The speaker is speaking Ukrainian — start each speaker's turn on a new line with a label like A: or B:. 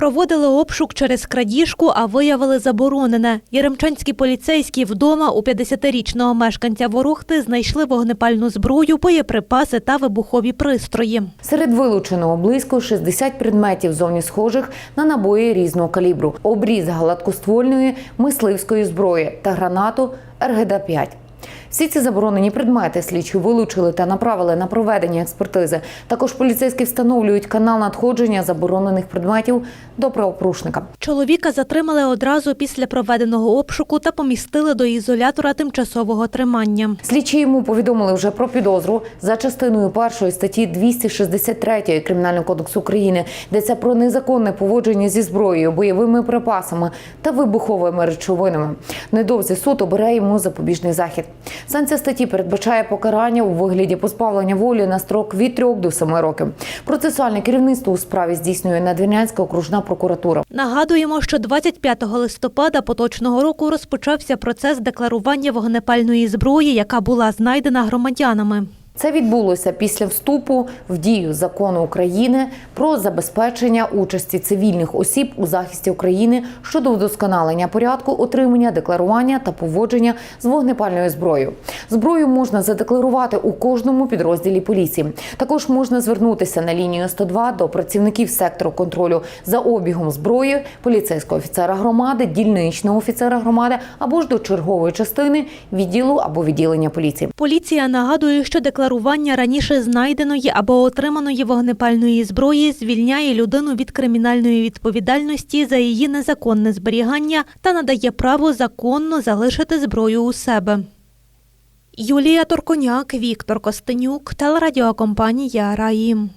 A: Проводили обшук через крадіжку, а виявили заборонене. Яремчанські поліцейські вдома у 50-річного мешканця Ворохти знайшли вогнепальну зброю, боєприпаси та вибухові пристрої.
B: Серед вилученого близько 60 предметів зовні схожих на набої різного калібру, обріз гладкоствольної мисливської зброї та гранату РГД-5. Всі ці заборонені предмети слідчі вилучили та направили на проведення експертизи. Також поліцейські встановлюють канал надходження заборонених предметів до правопорушника.
A: Чоловіка затримали одразу після проведеного обшуку та помістили до ізолятора тимчасового тримання.
B: Слідчі йому повідомили вже про підозру за частиною першої статті 263 Кримінального кодексу України, йдеться про незаконне поводження зі зброєю, бойовими припасами та вибуховими речовинами. Недовзі суд обере йому запобіжний захід. Санкція статті передбачає покарання у вигляді позбавлення волі на строк від 3 до 7 років. Процесуальне керівництво у справі здійснює Надвірнянська окружна прокуратура.
A: Нагадуємо, що 25 листопада поточного року розпочався процес декларування вогнепальної зброї, яка була знайдена громадянами.
B: Це відбулося після вступу в дію закону України про забезпечення участі цивільних осіб у захисті України щодо вдосконалення порядку отримання, декларування та поводження з вогнепальною зброєю. Зброю можна задекларувати у кожному підрозділі поліції. Також можна звернутися на лінію 102 до працівників сектору контролю за обігом зброї, поліцейського офіцера громади, дільничного офіцера громади або ж до чергової частини відділу або відділення поліції.
A: Поліція нагадує, що декларування раніше знайденої або отриманої вогнепальної зброї звільняє людину від кримінальної відповідальності за її незаконне зберігання та надає право законно залишити зброю у себе. Юлія Торконяк, Віктор Костенюк, телерадіокомпанія Раїм.